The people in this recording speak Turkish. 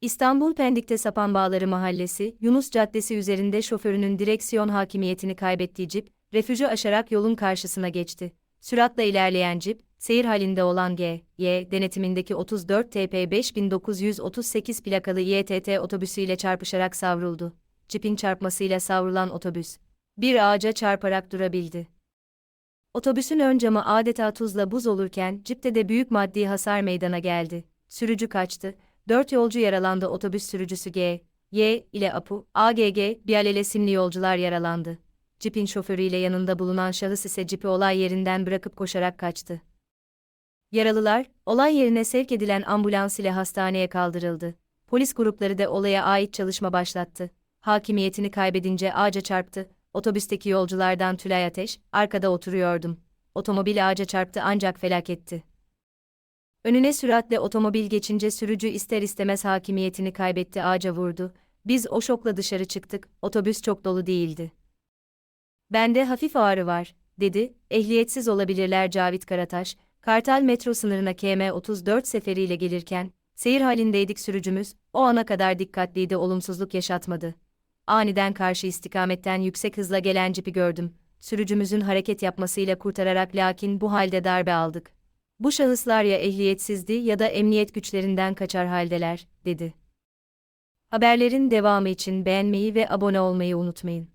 İstanbul Pendik'te Sapanbağları Mahallesi, Yunus Caddesi üzerinde şoförünün direksiyon hakimiyetini kaybettiği cip, refüjü aşarak yolun karşısına geçti. Süratle ilerleyen cip, seyir halinde olan G, Y, denetimindeki 34 TP 5938 plakalı YTT otobüsüyle çarpışarak savruldu. Cipin çarpmasıyla savrulan otobüs, bir ağaca çarparak durabildi. Otobüsün ön camı adeta tuzla buz olurken cipte de büyük maddi hasar meydana geldi. Sürücü kaçtı, 4 yolcu yaralandı otobüs sürücüsü G, Y ile Apu, AGG, Bialele simli yolcular yaralandı. Cipin şoförüyle yanında bulunan şahıs ise cipi olay yerinden bırakıp koşarak kaçtı. Yaralılar, olay yerine sevk edilen ambulans ile hastaneye kaldırıldı. Polis grupları da olaya ait çalışma başlattı. Hakimiyetini kaybedince ağaca çarptı. Otobüsteki yolculardan Tülay Ateş, arkada oturuyordum. Otomobil ağaca çarptı ancak felaketti. Önüne süratle otomobil geçince sürücü ister istemez hakimiyetini kaybetti ağaca vurdu. Biz o şokla dışarı çıktık, otobüs çok dolu değildi. Bende hafif ağrı var, dedi, ehliyetsiz olabilirler Cavit Karataş, Kartal metro sınırına KM34 seferiyle gelirken, seyir halindeydik sürücümüz, o ana kadar dikkatliydi olumsuzluk yaşatmadı. Aniden karşı istikametten yüksek hızla gelen cipi gördüm. Sürücümüzün hareket yapmasıyla kurtararak lakin bu halde darbe aldık. Bu şahıslar ya ehliyetsizdi ya da emniyet güçlerinden kaçar haldeler, dedi. Haberlerin devamı için beğenmeyi ve abone olmayı unutmayın.